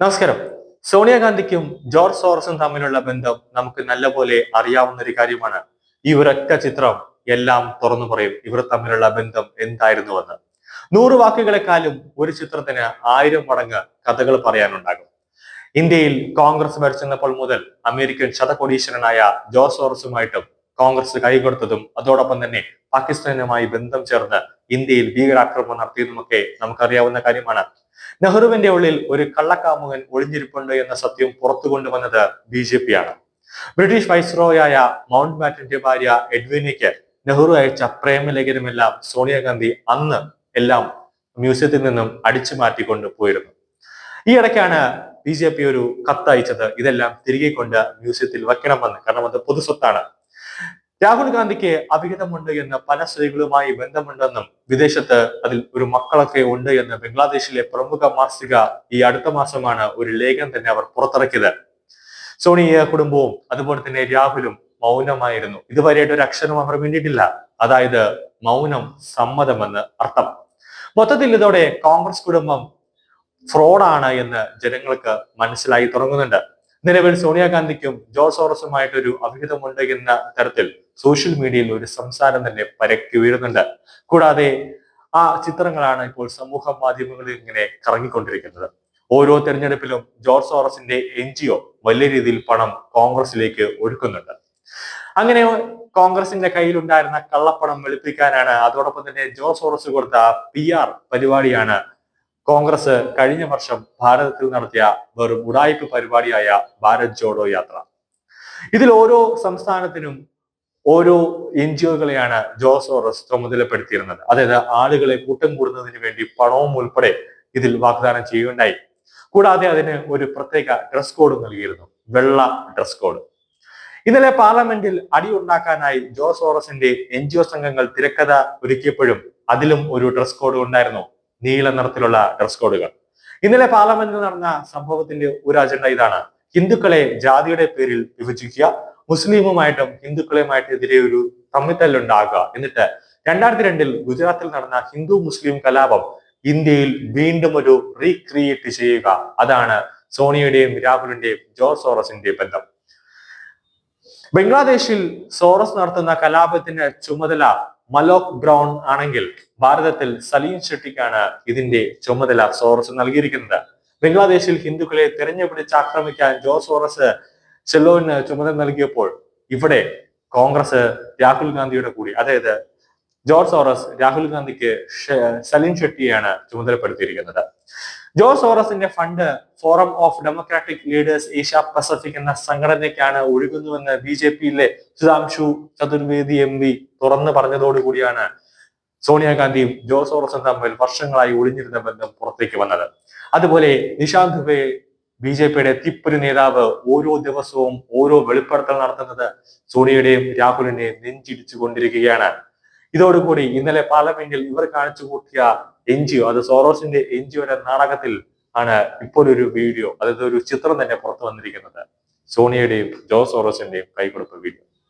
നമസ്കാരം. സോണിയാഗാന്ധിക്കും ജോർജ് സോറസും തമ്മിലുള്ള ബന്ധം നമുക്ക് നല്ലപോലെ അറിയാവുന്ന ഒരു കാര്യമാണ്. ഈ ഒരൊറ്റ ചിത്രം എല്ലാം തുറന്നു പറയും ഇവർ തമ്മിലുള്ള ബന്ധം എന്തായിരുന്നുവെന്ന് നൂറ് വാക്കുകളെക്കാളും ഒരു ചിത്രത്തിന് ആയിരം മടങ്ങ് കഥകൾ പറയാനുണ്ടാകും. ഇന്ത്യയിൽ കോൺഗ്രസ് ഭരിച്ചിരുന്നപ്പോൾ മുതൽ അമേരിക്കൻ ശതകോടീശ്വരനായ ജോർജ് സോറസുമായിട്ടും കോൺഗ്രസ് കൈകൊടുത്തതും അതോടൊപ്പം തന്നെ പാകിസ്ഥാനുമായി ബന്ധം ചേർന്ന് ഇന്ത്യയിൽ ഭീകരാക്രമണം നടത്തിയതുമൊക്കെ നമുക്കറിയാവുന്ന കാര്യമാണ്. നെഹ്റുവിന്റെ ഉള്ളിൽ ഒരു കള്ളക്കാമുകൻ ഒളിഞ്ഞിരിപ്പുണ്ട് എന്ന സത്യം പുറത്തു കൊണ്ടുവന്നത് ബി ജെ പി ആണ് ബ്രിട്ടീഷ് വൈസ്രോയായ മൗണ്ട് ബാറ്റന്റെ ഭാര്യ എഡ്വിനിക്ക് നെഹ്റു അയച്ച പ്രേമലേഖനമെല്ലാം സോണിയാഗാന്ധി അന്ന് എല്ലാം മ്യൂസിയത്തിൽ നിന്നും അടിച്ചു മാറ്റിക്കൊണ്ട് പോയിരുന്നു. ഈ ഇടയ്ക്കാണ് ബി ജെ പി ഒരു കത്തയച്ചത്. ഇതെല്ലാം തിരികെ കൊണ്ട് മ്യൂസിയത്തിൽ വെക്കണമെന്ന് കാരണം അത് പൊതുസ്വത്താണ്. രാഹുൽ ഗാന്ധിക്ക് അവിഹിതമുണ്ട് എന്ന് പല സ്ത്രീകളുമായി ബന്ധമുണ്ടെന്നും വിദേശത്ത് അതിൽ ഒരു മക്കളൊക്കെ ഉണ്ട് എന്ന് ബംഗ്ലാദേശിലെ പ്രമുഖ മാസിക ഈ അടുത്ത മാസമാണ് ഒരു ലേഖനം തന്നെ അവർ പുറത്തിറക്കിയത്. സോണിയ കുടുംബവും അതുപോലെ തന്നെ രാഹുലും മൗനമായിരുന്നു. ഇതുവരെയായിട്ട് ഒരു അക്ഷരം അവർ വേണ്ടിയിട്ടില്ല അതായത് മൗനം സമ്മതമെന്ന് അർത്ഥം. മൊത്തത്തിൽ ഇതോടെ കോൺഗ്രസ് കുടുംബം ഫ്രോഡാണ് എന്ന് ജനങ്ങൾക്ക് മനസ്സിലായി തുടങ്ങുന്നുണ്ട്. നിലവിൽ സോണിയാഗാന്ധിക്കും ജോർജ് സോറസുമായിട്ടൊരു അഭിഹിതമുണ്ട് എന്ന തരത്തിൽ സോഷ്യൽ മീഡിയയിൽ ഒരു സംസാരം തന്നെ പരക്കി ഉയരുന്നുണ്ട്. കൂടാതെ ആ ചിത്രങ്ങളാണ് ഇപ്പോൾ സമൂഹ മാധ്യമങ്ങളിൽ ഇങ്ങനെ കറങ്ങിക്കൊണ്ടിരിക്കുന്നത്. ഓരോ തെരഞ്ഞെടുപ്പിലും ജോർജ് സോറസിന്റെ എൻ ജി ഒ വലിയ രീതിയിൽ പണം കോൺഗ്രസിലേക്ക് ഒരുക്കുന്നുണ്ട്. അങ്ങനെ കോൺഗ്രസിന്റെ കയ്യിലുണ്ടായിരുന്ന കള്ളപ്പണം വെളുപ്പിക്കാനാണ് അതോടൊപ്പം തന്നെ ജോർജ് സോറസ് കൊടുത്ത പി ആർ പരിപാടിയാണ് കോൺഗ്രസ് കഴിഞ്ഞ വർഷം ഭാരതത്തിൽ നടത്തിയ വെറും ഉടായ്പ പരിപാടിയായ ഭാരത് ജോഡോ യാത്ര. ഇതിൽ ഓരോ സംസ്ഥാനത്തിനും ഓരോ എൻ ജി ഒകളെയാണ് ജോസ് ഓറസ് ചുമതലപ്പെടുത്തിയിരുന്നത് അതായത് ആളുകളെ കൂട്ടം കൂടുന്നതിന് വേണ്ടി പണവും ഉൾപ്പെടെ ഇതിൽ വാഗ്ദാനം ചെയ്യുകയുണ്ടായി. കൂടാതെ അതിന് ഒരു പ്രത്യേക ഡ്രസ് കോഡ് നൽകിയിരുന്നു. വെള്ള ഡ്രസ് കോഡ് ഇന്നലെ പാർലമെന്റിൽ അടിയുണ്ടാക്കാനായി ജോസ് ഓറസിന്റെ എൻ ജി ഒ സംഘങ്ങൾ തിരക്കഥ ഒരുക്കിയപ്പോഴും അതിലും ഒരു ഡ്രസ് കോഡ് ഉണ്ടായിരുന്നു. നീല നിറത്തിലുള്ള ഡ്രസ് കോഡുകൾ ഇന്നലെ പാർലമെന്റിൽ നടന്ന സംഭവത്തിന്റെ ഒരു അജണ്ട ഇതാണ്. ഹിന്ദുക്കളെ ജാതിയുടെ പേരിൽ വിഭജിക്കുക മുസ്ലിമുമായിട്ടും ഹിന്ദുക്കളെയുമായിട്ടും എതിരെ ഒരു തമ്മിത്തല്ലുണ്ടാകുക. എന്നിട്ട് രണ്ടായിരത്തി രണ്ടിൽ ഗുജറാത്തിൽ നടന്ന ഹിന്ദു മുസ്ലിം കലാപം ഇന്ത്യയിൽ വീണ്ടും ഒരു റീക്രിയേറ്റ് ചെയ്യുക. അതാണ് സോണിയയുടെയും രാഹുലിന്റെയും ജോർജ് സോറസിന്റെയും ബന്ധം. ബംഗ്ലാദേശിൽ സോറസ് നടത്തുന്ന കലാപത്തിന്റെ ചുമതല മലോക് ബ്രൗൺ ആണെങ്കിൽ ഭാരതത്തിൽ സലീം ഷെട്ടിക്കാണ് ഇതിന്റെ ചുമതല സോറസ് നൽകിയിരിക്കുന്നത്. ബംഗ്ലാദേശിൽ ഹിന്ദുക്കളെ തെരഞ്ഞുപിടിച്ച് ആക്രമിക്കാൻ ജോർജ് സോറസ് സെല്ലോവിന് ചുമതല നൽകിയപ്പോൾ ഇവിടെ കോൺഗ്രസ് രാഹുൽ ഗാന്ധിയുടെ കൂടി അതായത് ജോർജ് സോറസ് രാഹുൽ ഗാന്ധിക്ക് സലീം ഷെട്ടിയാണ് ചുമതലപ്പെടുത്തിയിരിക്കുന്നത്. George സോറസിന്റെ fund forum of democratic leaders Asia Pacific എന്ന സംഘടനയ്ക്കാണ് ഒഴുകുന്നുവെന്ന് ബി ജെ പിയിലെ സുധാംശു ചതുർവേദി എം പി തുറന്നു പറഞ്ഞതോടുകൂടിയാണ് സോണിയാഗാന്ധിയും ജോർജ് സോറസും തമ്മിൽ വർഷങ്ങളായി ഒളിഞ്ഞിരുന്ന ബന്ധം പുറത്തേക്ക് വന്നത്. അതുപോലെ നിഷാന്ത് ദുബെ ബി ജെ പിയുടെ തിപ്പൊരു നേതാവ് ഓരോ ദിവസവും ഓരോ വെളിപ്പെടുത്തൽ നടത്തുന്നത് സോണിയുടെയും രാഹുലിന്റെയും നെഞ്ചിടിച്ചു കൊണ്ടിരിക്കുകയാണ്. ഇതോടുകൂടി ഇന്നലെ പാർലമെന്റിൽ ഇവർ കാണിച്ചു കൂട്ടിയ എൻ ജി ഒ അത് സോറോസിന്റെ എൻ ജി ഒയുടെ നാടകത്തിൽ ആണ് ഇപ്പോൾ ഒരു വീഡിയോ അതായത് ഒരു ചിത്രം തന്നെ പുറത്തു വന്നിരിക്കുന്നത്. സോണിയുടെയും ജോസ് സോറോസിന്റെയും കൈകൊടുപ്പ് വീഡിയോ.